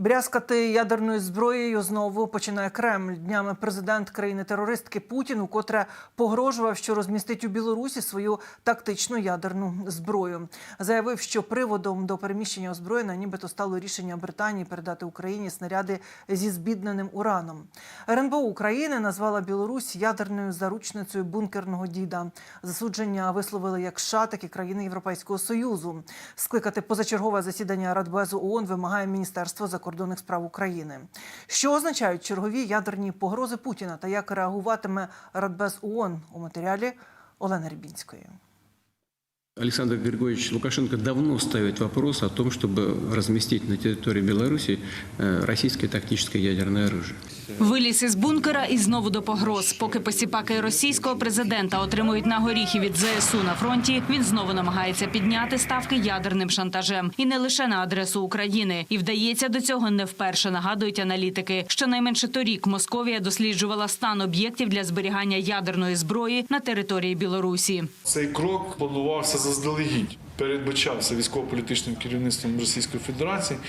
Брязкати ядерною зброєю знову починає Кремль. Днями президент країни-терористки Путін, укотре погрожував, що розмістить у Білорусі свою тактичну ядерну зброю. Заявив, що приводом до переміщення озброєння нібито стало рішення Британії передати Україні снаряди зі збідненим ураном. РНБО України назвала Білорусь ядерною заручницею бункерного діда. Засудження висловили як США, так і країни Європейського союзу. Скликати позачергове засідання Радбезу ООН вимагає Міністерство закордонних справ України. Що означають чергові ядерні погрози Путіна та як реагуватиме Радбез ООН у матеріалі Олени Рібінської. Александр Григорьевич Лукашенко давно ставит вопрос о том, чтобы разместить на территории Беларуси э, российское тактическое ядерное оружие. Виліз із бункера і знову до погроз. Поки посіпаки російського президента отримують на горіхи від ЗСУ на фронті, він знову намагається підняти ставки ядерним шантажем. І не лише на адресу України. І вдається до цього не вперше, нагадують аналітики. Щонайменше торік Московія досліджувала стан об'єктів для зберігання ядерної зброї на території Білорусі. Цей крок планувався заздалегідь, передбачався військово-політичним керівництвом Російської Федерації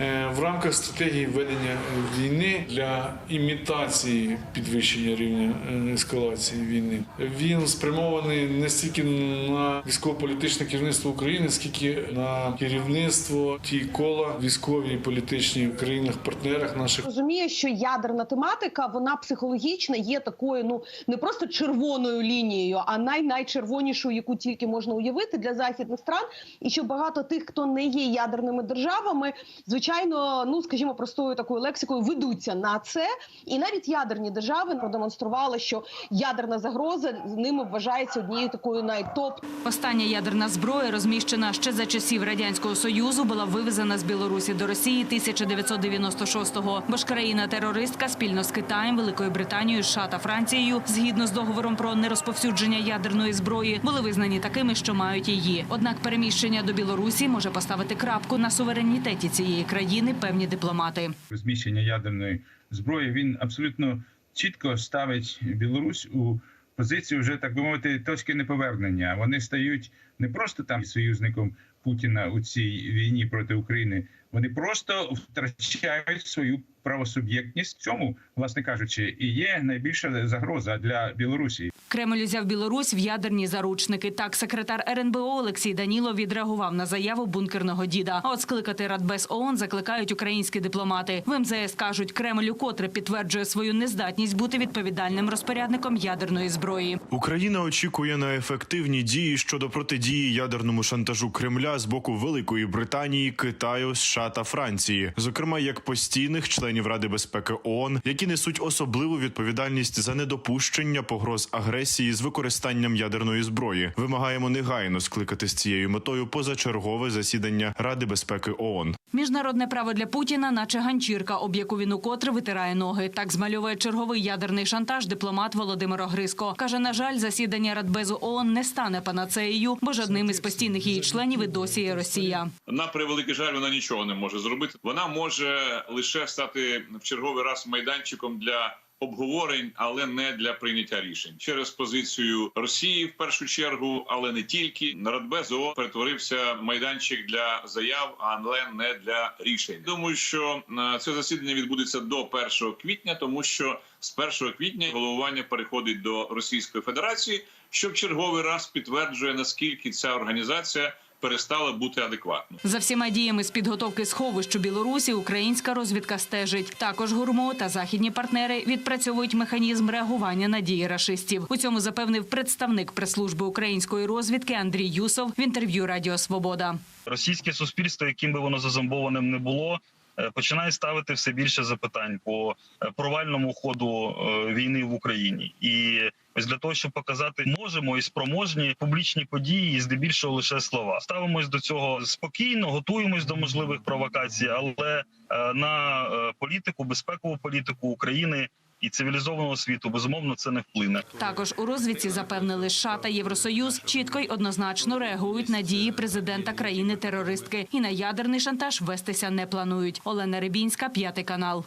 е, в рамках стратегії ведення війни для імітації підвищення рівня е, ескалації війни. Він спрямований не стільки на військово-політичне керівництво України, скільки на керівництво ті кола військові і політичні в країнах-партнерах наших. розуміє, що ядерна тематика вона психологічно є такою, ну не просто червоною лінією, а най найчервонішою, яку тільки можна уявити для західних стран. І що багато тих, хто не є ядерними державами, звичайно, ну скажімо, простою такою лексикою ведуться на це. І навіть ядерні держави продемонстрували, що ядерна загроза з ними вважається однією такою найтоп Остання ядерна зброя, розміщена ще за часів радянського союзу, була вивезена з Білорусі до Росії 1996-го. Бо ж країна-терористка спільно з Китаєм, Великою Британією, США та Францією, згідно з договором про нерозповсюдження ядерної зброї, були визнані такими, що мають її. Однак переміщення до Білорусі може поставити крапку на суверенітеті цієї країни. Певні дипломати. розміщення ядерної зброї, він абсолютно чітко ставить Білорусь у позицію вже так би мовити точки неповернення. Вони стають не просто там союзником Путіна у цій війні проти України. Вони просто втрачають свою правосуб'єктність. В Цьому, власне кажучи, і є найбільша загроза для Білорусі. Кремль узяв Білорусь в ядерні заручники. Так, секретар РНБО Олексій Данілов відреагував на заяву бункерного діда. А от скликати Радбез ООН закликають українські дипломати. В МЗС кажуть, Кремль укотре підтверджує свою нездатність бути відповідальним розпорядником ядерної зброї. Україна очікує на ефективні дії щодо протидії ядерному шантажу Кремля з боку Великої Британії, Китаю, США та Франції, зокрема як постійних членів Ради безпеки ООН, які несуть особливу відповідальність за недопущення погроз агресії з використанням ядерної зброї. Вимагаємо негайно скликати з цією метою позачергове засідання Ради безпеки ООН. Міжнародне право для Путіна, наче ганчірка, об яку він укотре витирає ноги. Так змальовує черговий ядерний шантаж дипломат Володимир Огриско. Каже, на жаль, засідання Радбезу ООН не стане панацеєю, бо ж одним із постійних її членів і досі є Росія. На превеликий жаль, вона нічого не може зробити. Вона може лише стати в черговий раз майданчиком для обговорень, але не для прийняття рішень через позицію Росії в першу чергу, але не тільки Радбез ООН перетворився майданчик для заяв, але не для рішень. Думаю, що е, це засідання відбудеться до 1 квітня, тому що з 1 квітня головування переходить до Російської Федерації, що в черговий раз підтверджує наскільки ця організація перестала бути адекватною. За всіма діями з підготовки сховищ у Білорусі українська розвідка стежить. Також гурмо та західні партнери відпрацьовують механізм реагування на дії рашистів. У цьому запевнив представник прес-служби української розвідки Андрій Юсов в інтерв'ю Радіо Свобода. російське суспільство, яким би воно зазомбованим не було, е, починає ставити все більше запитань по е, провальному ходу е, війни в Україні. І ось для того, щоб показати, можемо і спроможні публічні події, і здебільшого лише слова. Ставимось до цього спокійно, готуємось до можливих провокацій, але е, на е, політику, безпекову політику України. І цивілізованого світу безумовно це не вплине. Також у розвідці запевнили США та Євросоюз чітко й однозначно реагують на дії президента країни-терористки і на ядерний шантаж вестися не планують. Олена Рибінська, п'ятий канал.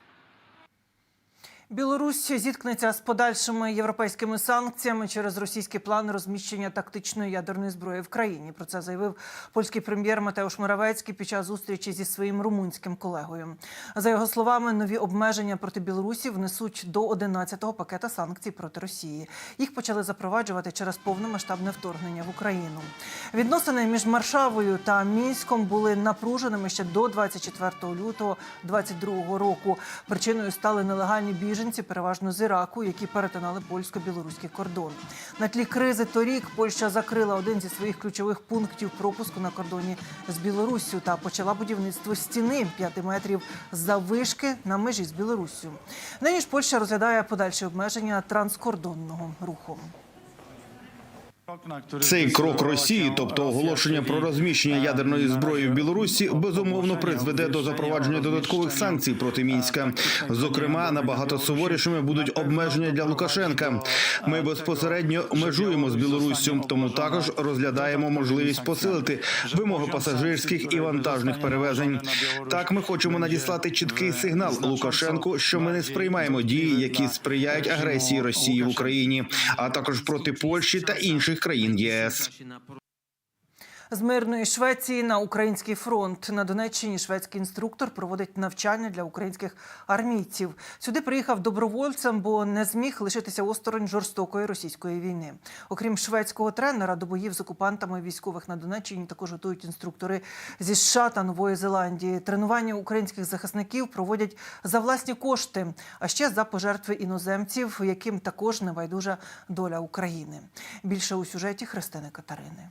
Білорусь зіткнеться з подальшими європейськими санкціями через російський план розміщення тактичної ядерної зброї в країні. Про це заявив польський прем'єр Матеуш Моравецький під час зустрічі зі своїм румунським колегою. За його словами, нові обмеження проти Білорусі внесуть до 11-го пакета санкцій проти Росії. Їх почали запроваджувати через повномасштабне вторгнення в Україну. Відносини між Маршавою та Мінськом були напруженими ще до 24 лютого 2022 року. Причиною стали нелегальні біженці, переважно з Іраку, які перетинали польсько-білоруський кордон. На тлі кризи торік Польща закрила один зі своїх ключових пунктів пропуску на кордоні з Білоруссю та почала будівництво стіни 5 метрів заввишки на межі з Білоруссю. Нині ж Польща розглядає подальші обмеження транскордонного руху. Цей крок Росії, тобто оголошення про розміщення ядерної зброї в Білорусі, безумовно призведе до запровадження додаткових санкцій проти мінська. Зокрема, набагато суворішими будуть обмеження для Лукашенка. Ми безпосередньо межуємо з Білоруссю, тому також розглядаємо можливість посилити вимоги пасажирських і вантажних перевезень. Так, ми хочемо надіслати чіткий сигнал Лукашенку, що ми не сприймаємо дії, які сприяють агресії Росії в Україні, а також проти Польщі та інших країн ЄС. З мирної Швеції на український фронт на Донеччині шведський інструктор проводить навчання для українських армійців. Сюди приїхав добровольцем, бо не зміг лишитися осторонь жорстокої російської війни. Окрім шведського тренера, до боїв з окупантами військових на Донеччині також готують інструктори зі США та Нової Зеландії. Тренування українських захисників проводять за власні кошти, а ще за пожертви іноземців, яким також не байдужа доля України. Більше у сюжеті Христини Катарини.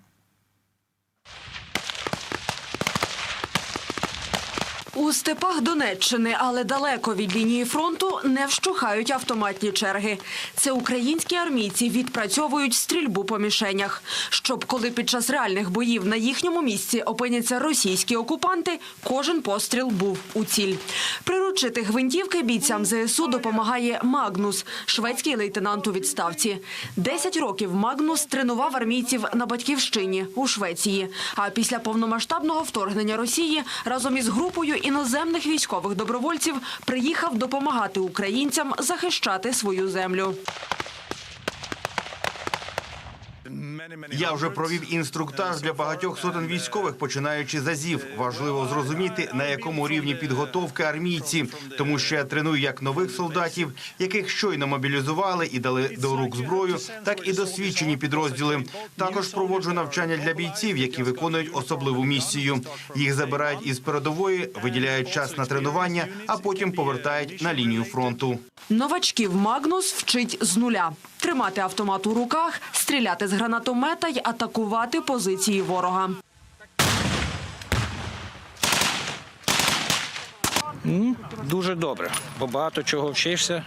У степах Донеччини, але далеко від лінії фронту, не вщухають автоматні черги. Це українські армійці відпрацьовують стрільбу по мішенях, щоб коли під час реальних боїв на їхньому місці опиняться російські окупанти, кожен постріл був у ціль. Приручити гвинтівки бійцям ЗСУ допомагає Магнус, шведський лейтенант у відставці. Десять років Магнус тренував армійців на батьківщині у Швеції. А після повномасштабного вторгнення Росії разом із групою іноземних військових добровольців приїхав допомагати українцям захищати свою землю. Я вже провів інструктаж для багатьох сотень військових, починаючи з азів. Важливо зрозуміти на якому рівні підготовки армійці, тому що я треную як нових солдатів, яких щойно мобілізували і дали до рук зброю, так і досвідчені підрозділи. Також проводжу навчання для бійців, які виконують особливу місію. Їх забирають із передової, виділяють час на тренування, а потім повертають на лінію фронту. Новачків Магнус вчить з нуля. Тримати автомат у руках, стріляти з гранатомета й атакувати позиції ворога. Дуже добре, бо багато чого вчишся.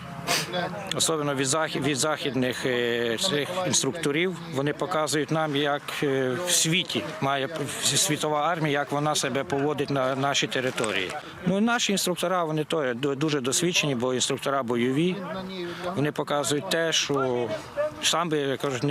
Особливо від від західних е, цих інструкторів. Вони показують нам, як е, в світі має світова армія, як вона себе поводить на нашій території. Ну наші інструктора вони то дуже досвідчені, бо інструктора бойові. Вони показують те, що сам би я кажу,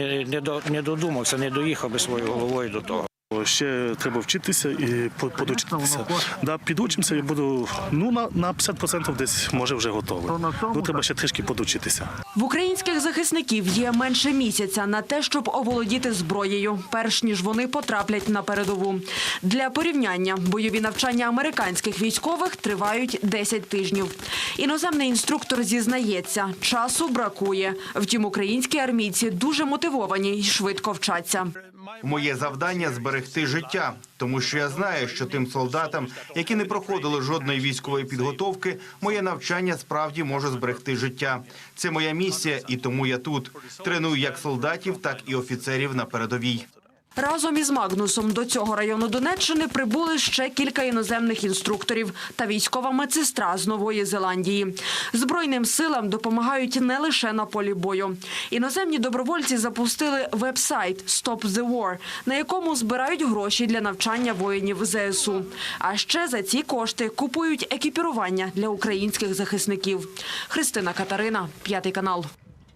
не додумався, не доїхав би своєю головою до того. Ще треба вчитися і по- подучитися. Да, підучимося і буду ну на, на 50% десь може вже готовий. Ну треба ще трішки подучитися. В українських захисників є менше місяця на те, щоб оволодіти зброєю, перш ніж вони потраплять на передову. Для порівняння бойові навчання американських військових тривають 10 тижнів. Іноземний інструктор зізнається, часу бракує. Втім, українські армійці дуже мотивовані і швидко вчаться. Моє завдання зберегти життя, тому що я знаю, що тим солдатам, які не проходили жодної військової підготовки, моє навчання справді може зберегти життя. Це моя місія, і тому я тут треную як солдатів, так і офіцерів на передовій. Разом із Магнусом до цього району Донеччини прибули ще кілька іноземних інструкторів та військова медсестра з Нової Зеландії. Збройним силам допомагають не лише на полі бою. Іноземні добровольці запустили веб-сайт Stop the War, на якому збирають гроші для навчання воїнів ЗСУ. А ще за ці кошти купують екіпірування для українських захисників. Христина Катарина, п'ятий канал.